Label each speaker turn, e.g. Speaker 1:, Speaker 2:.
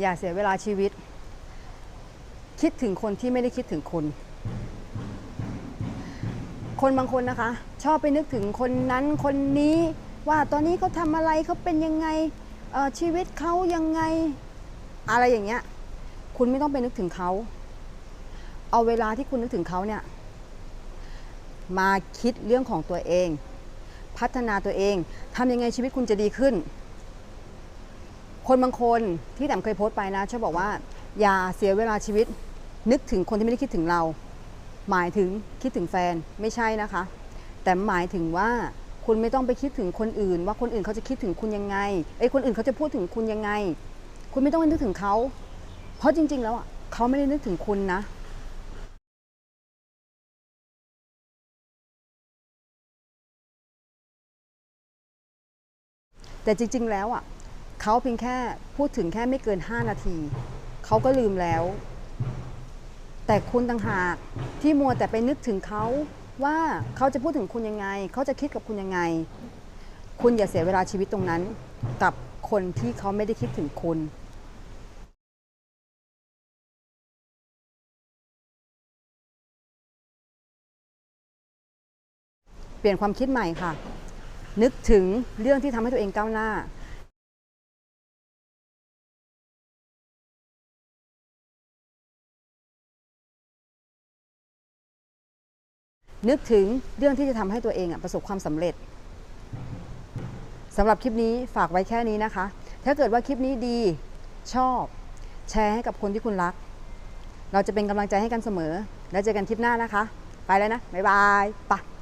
Speaker 1: อย่าเสียเวลาชีวิต คิดถึงคนที่ไม่ได้คิดถึงคุณคนบางคนนะคะ ชอบไปนึกถึงคนนั้นคนนี้ว่าตอนนี้เขาทำอะไรเขาเป็นยังไงชีวิตเขายังไงอะไรอย่างเงี้ย คุณไม่ต้องไปนึกถึงเขา เอาเวลาที่คุณนึกถึงเขาเนี่ย มาคิดเรื่องของตัวเอง พัฒนาตัวเองทำยังไงชีวิตคุณจะดีขึ้น คนบางคนที่แต้มเคยโพสต์ไปนะชอบบอกว่า อย่าเสียเวลาชีวิต นึกถึงคนที่ไม่ได้คิดถึงเรา หมายถึงคิดถึงแฟนไม่ใช่นะคะ แต่หมายถึงว่าคุณไม่ต้องไปคิดถึงคนอื่น ว่าคนอื่นเขาจะคิดถึงคุณยังไงเอ้คนอื่นเขาจะพูดถึงคุณยังไง คุณไม่ต้องไปนึกถึงเขา เพราะจริง ๆ แล้วอะเขาไม่ได้นึกถึงคุณนะแต่จริง ๆ แล้วอะ เขาเพียงแค่พูดถึงแค่ไม่เกิน 5 นาที เขาก็ลืมแล้ว แต่คุณต่างหากที่มัวแต่ไปนึกถึงเขาว่าเขาจะพูดถึงคุณยังไง เขาจะคิดกับคุณยังไง คุณอย่าเสียเวลาชีวิตตรงนั้น กับคนที่เขาไม่ได้คิดถึงคุณเปลี่ยนความคิดใหม่ค่ะ นึกถึงเรื่องที่ทำให้ตัวเองก้าวหน้า นึกถึงเรื่องที่จะทำให้ตัวเองอประสบความสำเร็จสำหรับคลิปนี้ฝากไว้แค่นี้นะคะ ถ้าเกิดว่าคลิปนี้ดีชอบ แชร์ให้กับคนที่คุณรัก เราจะเป็นกำลังใจให้กันเสมอ แล้วเจอกันคลิปหน้านะคะ ไปแล้วนะ บ๊ายบายไปะ